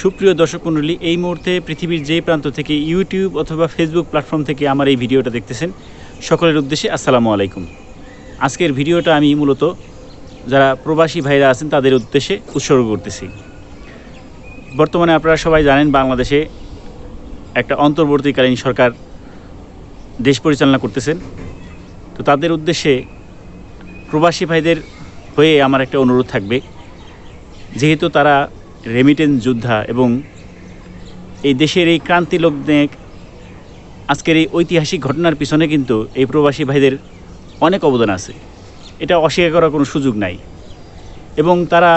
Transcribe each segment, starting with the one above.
সুপ্রিয় দর্শক মণ্ডলী, এই মুহূর্তে পৃথিবীর যে প্রান্ত থেকে ইউটিউব অথবা ফেসবুক প্ল্যাটফর্ম থেকে আমার এই ভিডিওটা দেখতেছেন, সকলের উদ্দেশ্যে আসসালামু আলাইকুম। আজকের ভিডিওটা আমি মূলত যারা প্রবাসী ভাইরা আছেন, তাদের উদ্দেশ্যে উৎসর্গ করতেছি। বর্তমানে আপনারা সবাই জানেন, বাংলাদেশে একটা অন্তর্বর্তীকালীন সরকার দেশ পরিচালনা করতেছেন। তো তাদের উদ্দেশ্যে প্রবাসী ভাইদের হয়ে আমার একটা অনুরোধ থাকবে। যেহেতু তারা রেমিটেন্স যোদ্ধা এবং এই দেশের এই ক্রান্তি লগ্নে আজকের এই ঐতিহাসিক ঘটনার পিছনে কিন্তু এই প্রবাসী ভাইদের অনেক অবদান আছে। এটা অস্বীকার করার কোনো সুযোগ নাই। এবং তারা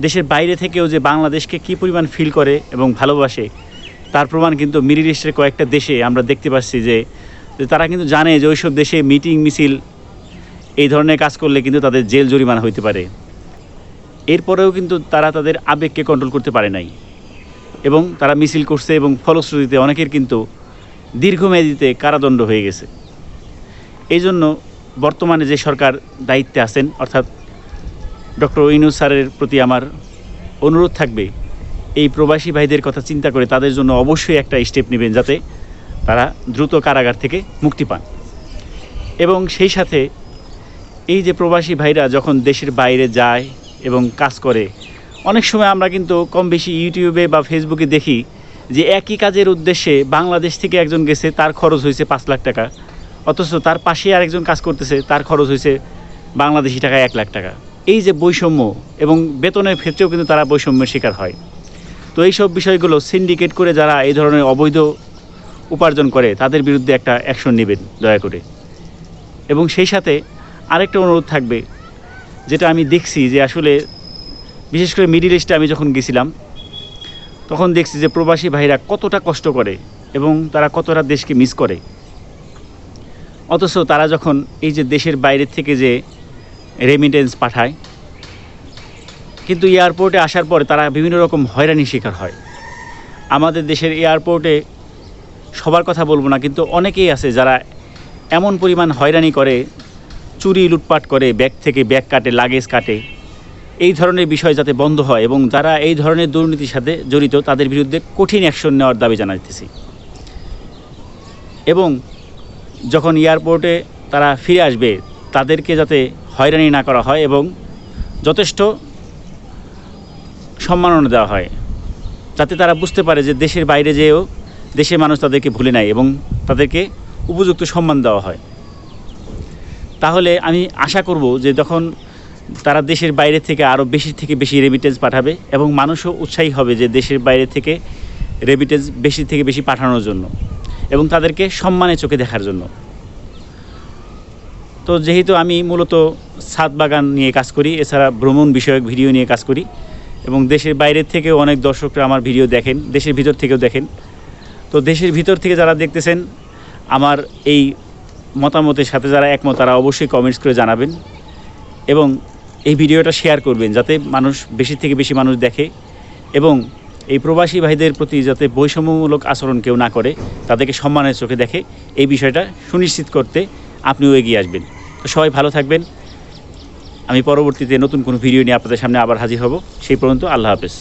দেশের বাইরে থেকেও যে বাংলাদেশকে কী পরিমাণ ফিল করে এবং ভালোবাসে, তার প্রমাণ কিন্তু মিডিল ইস্টের কয়েকটা দেশে আমরা দেখতে পাচ্ছি যে তারা কিন্তু জানে যে ওইসব দেশে মিটিং মিছিল এই ধরনের কাজ করলে কিন্তু তাদের জেল জরিমানা হইতে পারে। এরপরেও কিন্তু তারা তাদের আবেগকে কন্ট্রোল করতে পারে নাই। এবং তারা মিছিল করছে এবং ফলশ্রুতিতে অনেকের কিন্তু দীর্ঘমেয়াদিতে কারাদণ্ড হয়ে গেছে। এই জন্য বর্তমানে যে সরকার দায়িত্বে আছেন, অর্থাৎ ডক্টর ইনুস স্যারের প্রতি আমার অনুরোধ থাকবে, এই প্রবাসী ভাইদের কথা চিন্তা করে তাদের জন্য অবশ্যই একটা স্টেপ নেবেন যাতে তারা দ্রুত কারাগার থেকে মুক্তি পান। এবং সেই সাথে এই যে প্রবাসী ভাইরা যখন দেশের বাইরে যায় এবং কাজ করে। অনেক সময় আমরা কিন্তু কম বেশি ইউটিউবে বা ফেসবুকে দেখি যে একই কাজের উদ্দেশ্যে বাংলাদেশ থেকে একজন গেছে, তার খরচ হয়েছে পাঁচ লাখ টাকা। অথচ তার পাশে আরেকজন কাজ করতেছে, তার খরচ হয়েছে বাংলাদেশি টাকা এক লাখ টাকা। এই যে বৈষম্য এবং বেতনের ক্ষেত্রেও কিন্তু তারা বৈষম্যের শিকার হয়। তো এইসব বিষয়গুলো সিন্ডিকেট করে যারা এই ধরনের অবৈধ উপার্জন করে, তাদের বিরুদ্ধে একটা অ্যাকশন নেবেন, দয়া করে। এবং সেই সাথে আরেকটা অনুরোধ থাকবে যেটা আমি দেখছি যে আসলে, বিশেষ করে মিডিল ইস্টে আমি যখন গেছিলাম, তখন দেখছি যে প্রবাসী ভাইরা কতটা কষ্ট করে এবং তারা কতটা দেশকে মিস করে। অথচ তারা যখন এই যে দেশের বাইরে থেকে যে রেমিটেন্স পাঠায়, কিন্তু এয়ারপোর্টে আসার পরে তারা বিভিন্ন রকম হয়রানির শিকার হয়। আমাদের দেশের এয়ারপোর্টে সবার কথা বলব না, কিন্তু অনেকেই আছে যারা এমন পরিমাণ হয়রানি করে চুরি, লুটপাট করে, ব্যাগ থেকে ব্যাগ কাটে, লাগেজ কাটে। এই ধরনের বিষয় যাতে বন্ধ হয় এবং যারা এই ধরনের দুর্নীতির সাথে জড়িত, তাদের বিরুদ্ধে কঠিন অ্যাকশন নেওয়ার দাবি জানাইতেছি। এবং যখন এয়ারপোর্টে তারা ফিরে আসবে, তাদেরকে যাতে হয়রানি না করা হয় এবং যথেষ্ট সম্মাননা দেওয়া হয়, যাতে তারা বুঝতে পারে যে দেশের বাইরে যেয়েও দেশের মানুষ তাদেরকে ভুলে নেয় এবং তাদেরকে উপযুক্ত সম্মান দেওয়া হয়। তাহলে আমি আশা করব যে যখন তারা দেশের বাইরে থেকে আরও বেশি থেকে বেশি রেমিটেন্স পাঠাবে এবং মানুষও উৎসাহী হবে যে দেশের বাইরে থেকে রেমিটেন্স বেশি থেকে বেশি পাঠানোর জন্য এবং তাদেরকে সম্মানে চোখে দেখার জন্য। তো যেহেতু আমি মূলত ছাদ বাগান নিয়ে কাজ করি, এছাড়া ভ্রমণ বিষয়ক ভিডিও নিয়ে কাজ করি এবং দেশের বাইরের থেকেও অনেক দর্শকরা আমার ভিডিও দেখেন, দেশের ভিতর থেকেও দেখেন। তো দেশের ভিতর থেকে যারা দেখতেছেন, আমার এই মতামতের সাথে যারা একমত, তারা অবশ্যই কমেন্টস করে জানাবেন এবং এই ভিডিওটা শেয়ার করবেন যাতে মানুষ বেশি থেকে বেশি মানুষ দেখে এবং এই প্রবাসী ভাইদের প্রতি যাতে বৈষম্যমূলক আচরণ কেউ না করে, তাদেরকে সম্মানের চোখে দেখে এই বিষয়টা সুনিশ্চিত করতে আপনিও এগিয়ে আসবেন। তো সবাই ভালো থাকবেন। আমি পরবর্তীতে নতুন কোনো ভিডিও নিয়ে আপনাদের সামনে আবার হাজির হব। সেই পর্যন্ত আল্লাহ হাফেজ।